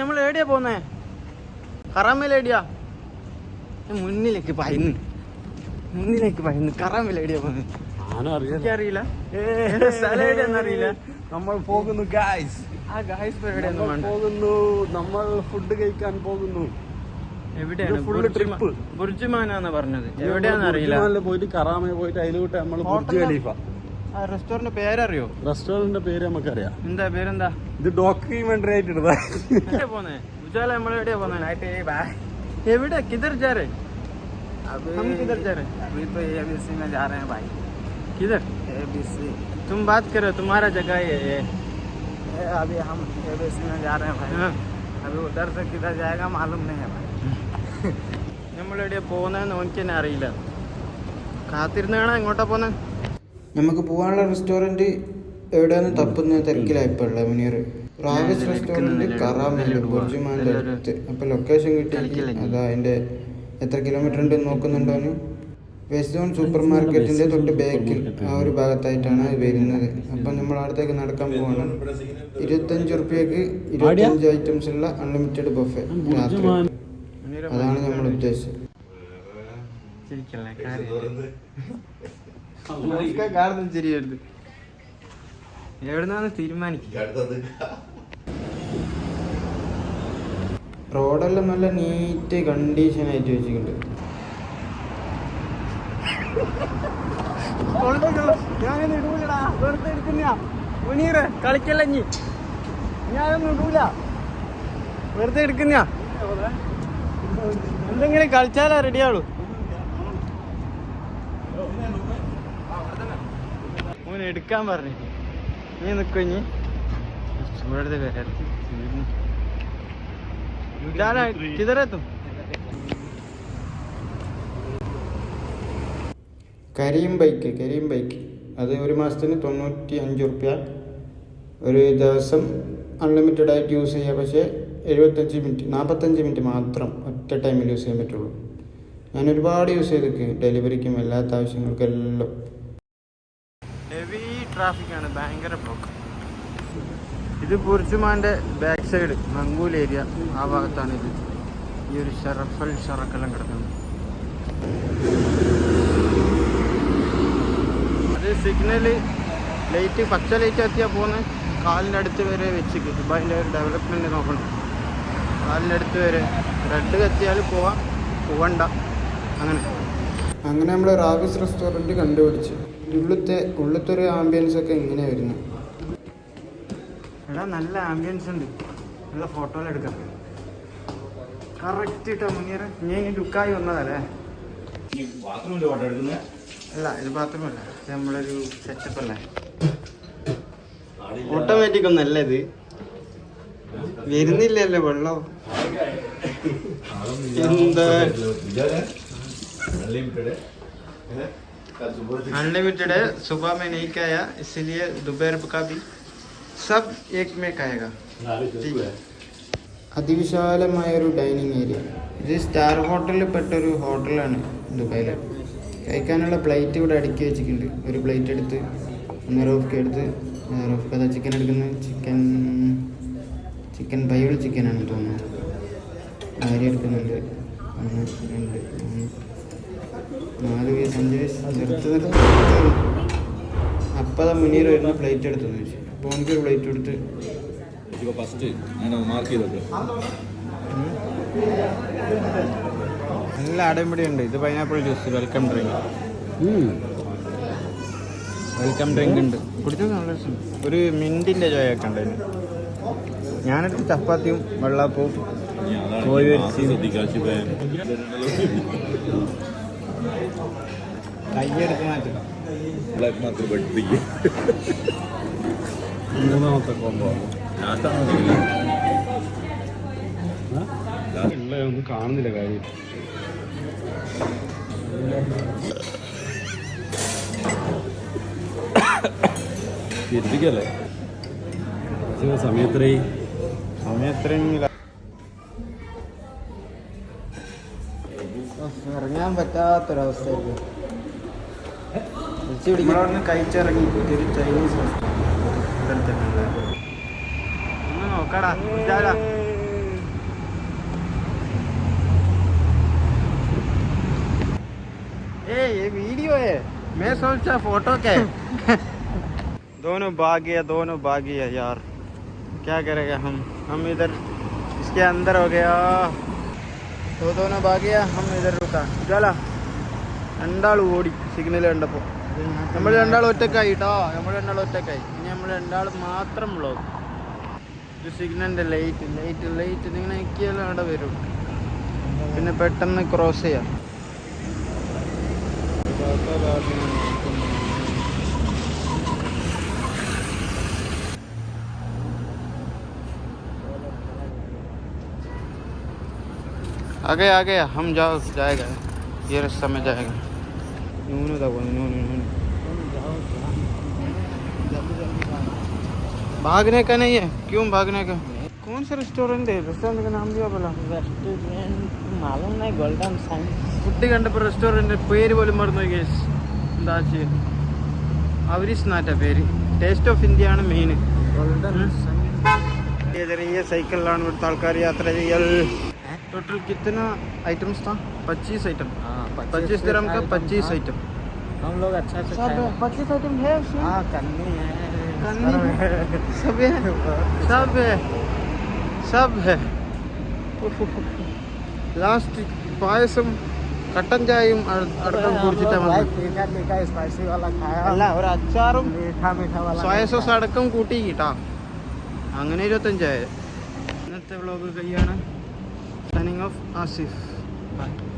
നമ്മൾ എവിടെയാ പോന്നേ? കറാമേല എവിടെയാ ഏ, മുന്നിലേക്ക് പയന്ന്. മുന്നിലേക്ക് പയന്ന്. കറാമേല എവിടെയാ പോന്നെ. ഞാനും അറിയാം എനിക്കറിയില്ല സ്ഥലം എവിടെയാന്ന് അറിയില്ല. നമ്മൾ പോകുന്നു ഗായ്സ് ആ ഗായ്സ് പോകുന്നു നമ്മൾ ഫുഡ് കഴിക്കാൻ പോകുന്നു. എവിടെയാണ്. ബുർജുമാനാന്ന് പറഞ്ഞത്. എവിടെയാന്ന് അറിയില്ല. പോയിട്ട് കറാമേ പോയിട്ട് അതിലൂട്ട് നമ്മൾ ബുർജ് ഖലീഫ. റെസ്റ്റോറന്റ് പേരറിയോ റെസ്റ്റോറന്റിന്റെ പേര് നമുക്കറിയാം എന്താ പേരെന്താ ഇത് ഡോക്യുമെന്ററി ആയിട്ട് ഇടുന്നതാ എവിടെയാ പോന്നെ ഉജാല നമ്മൾ എവിടെയാ പോന്നെ എവിടെ കിധർ जा रहे हम किधर जा रहे अभी तो एबीसी में जा रहे हैं भाई किधर एबीसी तुम बात करो तुम्हारा जगह है ये अभी हम एबीसी में जा रहे हैं भाई हाँ। अभी उधर से किधर जाएगा मालूम नहीं है भाई നമ്മളെവിടെയാ പോകുന്നതെന്ന് എനിക്ക് തന്നെ അറിയില്ല കാത്തിരുന്ന് കാണാൻ എങ്ങോട്ടാ പോന്നെ നമുക്ക് പോകാനുള്ള റെസ്റ്റോറന്റ് എവിടെയാണ് തപ്പുന്ന തിരക്കിലായിപ്പോ ഉള്ളത് മുനീർ. റാവിസ് റെസ്റ്റോറന്റ് കറാമല്ല ബുർജുമാന്റെ അടുത്ത്. അപ്പൊ ലൊക്കേഷൻ കിട്ടി. അതാ അതിന്റെ എത്ര കിലോമീറ്റർ ഉണ്ട് നോക്കുന്നുണ്ടോന്ന് വെസ്റ്റ് സോൺ സൂപ്പർ മാർക്കറ്റിന്റെ തൊട്ട് ബാക്കിൽ ആ ഒരു ഭാഗത്തായിട്ടാണ് അത് വരുന്നത്. അപ്പൊ നമ്മൾ അടുത്തേക്ക് നടക്കാൻ പോവാണ്. ഇരുപത്തഞ്ച് റുപ്യക്ക് ഇരുപത്തഞ്ച് ഐറ്റംസ് ഉള്ള അൺലിമിറ്റഡ് ബഫേ രാത്രി. അതാണ് നമ്മൾ ഉദ്ദേശിച്ചത്. കാര്യം ചിരിയരുത് എവിടുന്നാന്ന് തീരുമാനിക്കും റോഡെല്ലാം നല്ല നീറ്റ് കണ്ടീഷൻ ആയിട്ട് വെച്ചിട്ടുണ്ട്. ഞാനൊന്നും ഇടൂലടാ. വെറുതെ എടുക്കുന്ന മുനീറ് കളിക്കല്ല ഇനി ഞാനൊന്നും ഇടൂല. വെറുതെ എടുക്കുന്ന എന്തെങ്കിലും കളിച്ചാലാ റെഡിയാളൂ മോനെ എടുക്കാൻ പറഞ്ഞു നീ നിക്കോ ചൂടെടുത്ത് വരാം കിതറെത്തും കരീം ബൈക്ക് കരിയും ബൈക്ക്. അത് ഒരു മാസത്തിന് തൊണ്ണൂറ്റി അഞ്ച് റുപ്യ ഒരു ദിവസം അൺലിമിറ്റഡ് ആയിട്ട് യൂസ് ചെയ്യുക പക്ഷേ എഴുപത്തഞ്ച് മിനിറ്റ് നാൽപ്പത്തഞ്ച് മിനിറ്റ് മാത്രം ഒറ്റ ടൈമിൽ യൂസ് ചെയ്യാൻ പറ്റുള്ളൂ. ഞാൻ ഒരുപാട് യൂസ് ചെയ്തൊക്കെ ഡെലിവറിക്കും എല്ലാത്ത ആവശ്യങ്ങൾക്കും എല്ലാം ഹെവി ട്രാഫിക് ആണ് ഭയങ്കര ബ്ലോക്ക് ഇത് ബുർജുമാന്റെ ബാക്ക് സൈഡ് മംഗൂൽ ഏരിയ ആ ഭാഗത്താണ് ഇത്. ഈ ഒരു ഷറഫൽ ഷറക്കെല്ലാം കിടക്കുന്നത്. അത് സിഗ്നൽ ലൈറ്റ് പച്ച ലൈറ്റ് എത്തിയാൽ പോകുന്ന കാലിന്റെ അടുത്ത് വരെ വെച്ചിട്ട് ദുബായിന്റെ ഒരു ഡെവലപ്മെന്റ് നോക്കണം. കാലിന്റെ അടുത്ത് വരെ. റെഡ് കത്തിയാൽ പോവാം. പോവണ്ട. അങ്ങനെ. അങ്ങനെ നമ്മൾ റാവിസ് റെസ്റ്റോറന്റ് കണ്ടുപിടിച്ചു. ഉള്ളിലത്തെ ഉള്ളത്തെ ഒരു ആംബിയൻസ് ഒക്കെ എങ്ങനെ വരുന്നു. എടാ നല്ല ആംബിയൻസ് ഉണ്ട്. നല്ല ഫോട്ടോ എടുക്കാം. കറക്റ്റ് ഇട്ടാ മുന്നേറെ ഞാൻ ഇനി ലുക്കായി വന്നതല്ലേ? അല്ല ഇത് ബാത്റൂമല്ല ഇത് നമ്മളൊരു സെറ്റപ്പ് അല്ലേ? ഓട്ടോമാറ്റിക് ഒന്നല്ല ഇത്. വരുന്നില്ലല്ലോ വെള്ളോ. എന്താ? अनलिमिटेड है सुबह में नहीं खाया इसलिए दोपहर का भी सब एक में खाएगा ठीक है അതിവിശാലമായ ഒരു ഡൈനിങ് ഏരിയ ഇത് സ്റ്റാർ ഹോട്ടലിൽ പെട്ട ഒരു ഹോട്ടലാണ് ദുബായിൽ കഴിക്കാനുള്ള പ്ലേറ്റ് ഇവിടെ അടുക്കി വെച്ചിട്ടുണ്ട് ഒരു പ്ലേറ്റ് എടുത്ത് ഒന്ന് റോഫ്ക്ക് എടുത്ത് റോഫ്ക്ക് അതാ ചിക്കൻ എടുക്കുന്നത് ചിക്കൻ ചിക്കൻ പയ്യോളി ചിക്കനാണ് തോന്നുന്നത് ആരി എടുക്കുന്നുണ്ട് ഒന്ന് രണ്ട് മൂന്ന് നാല് പീസ് അഞ്ച് പീസ് നിർത്ത് നിർത്ത് അപ്പം മുന്നീർ വരുന്ന പ്ലേറ്റ് എടുത്തു ചോദിച്ചു. അപ്പോൾ എനിക്കൊരു പ്ലേറ്റ് എടുത്ത് ഫസ്റ്റ് മാർക്ക് ചെയ്തോട്ടെ. നല്ല അടമ്പടി ഉണ്ട് ഇത് pineapple juice welcome drink welcome drink ഉണ്ട്. കുടിച്ചത് നല്ല ഒരു മിന്റിന്റെ ചോയൊക്കെ ഉണ്ട് അതിന്. ഞാനെടുത്ത് ചപ്പാത്തിയും വെള്ളാപ്പവും കോഴി പൊരിച്ചതും. കയ്യെടുത്ത് മാറ്റണം ബ്ലാക്ക് മാത്രം പഠിപ്പിക്കും. മൂന്നാമത്തെ കോമ്പോ ലാസ്റ്റ് ഒന്നും കാണുന്നില്ല കാര്യം. തിരിപ്പിക്കല്ലേ സമയത്രേ സമയം ഞാൻ പറ്റാത്ത ഒരു ಕೈ ಚರಂಗಿ ये वीडियो है मैं सोचा फ़ोटो के दोनों बागी है दोनों बागी है यार क्या करेगा हम हम इधर इसके अंदर हो गया तो दोनों भाग गया हम इधर रुका चला രണ്ടാൾ ഓടി സിഗ്നൽ കണ്ടപ്പോൾ നമ്മൾ രണ്ടാൾ ഒറ്റക്കായി കേട്ടോ നമ്മൾ രണ്ടാൾ ഒറ്റക്കായി ഇനി നമ്മൾ രണ്ടാൾ മാത്രം ബ്ലോക്ക് ഒരു സിഗ്നലിൻ്റെ ലൈറ്റ് ലൈറ്റ് ലൈറ്റ് ഇങ്ങനെ നിൽക്കിയാലും അവിടെ വരും പിന്നെ പെട്ടെന്ന് ക്രോസ് ചെയ്യാം आ गया आ गया हम जाओ जाएगा ये रास्ता में जाएगा नून था वो नून नून भागने का नहीं है क्यों भागने का कौन सा रेस्टोरेंट है रेस्टोरेंट का नाम दिया बोला रेस्टोरेंट मालूम नहीं गोल्डन साइंस ഫുഡ് കണ്ടപ്പോൾ റെസ്റ്റോറൻറ്റ് പേര് പോലും മറന്നു കേസ് എന്താ ചെയ്യ അവരിസ് നാറ്റ പേര് ടേസ്റ്റ് ഓഫ് ഇന്ത്യ ആണ് മെയിൻ गोल्डन ചെറിയ സൈക്കിളിലാണ് ഇവിടുത്തെ ആൾക്കാർ യാത്ര ചെയ്യൽ टोटल कितना आइटम्स था पच्चीस आइटम हाँ पच्चीस ग्राम का पच्चीस आइटम हम लोग अच्छा से सब पच्चीस आइटम है उसमें हाँ करनी है करनी सब है सब है सब है ലാസ്റ്റ് പായസം കട്ടൻ ചായയും അട- അടക്കം കുടിച്ചിട്ടാണ് വന്നത് तीखा तीखा स्पाइसी वाला खाया അല്ല ഒരു അച്ചാറും मीठा मीठा वाला സോയ സോസ് അടക്കം കൂട്ടി കിട്ടാ അങ്ങനെ ഇരുപത്തഞ്ചായിരം ഇന്നത്തെ വ്ളോഗ് കൈയാണ് Signing off, Asif. Bye.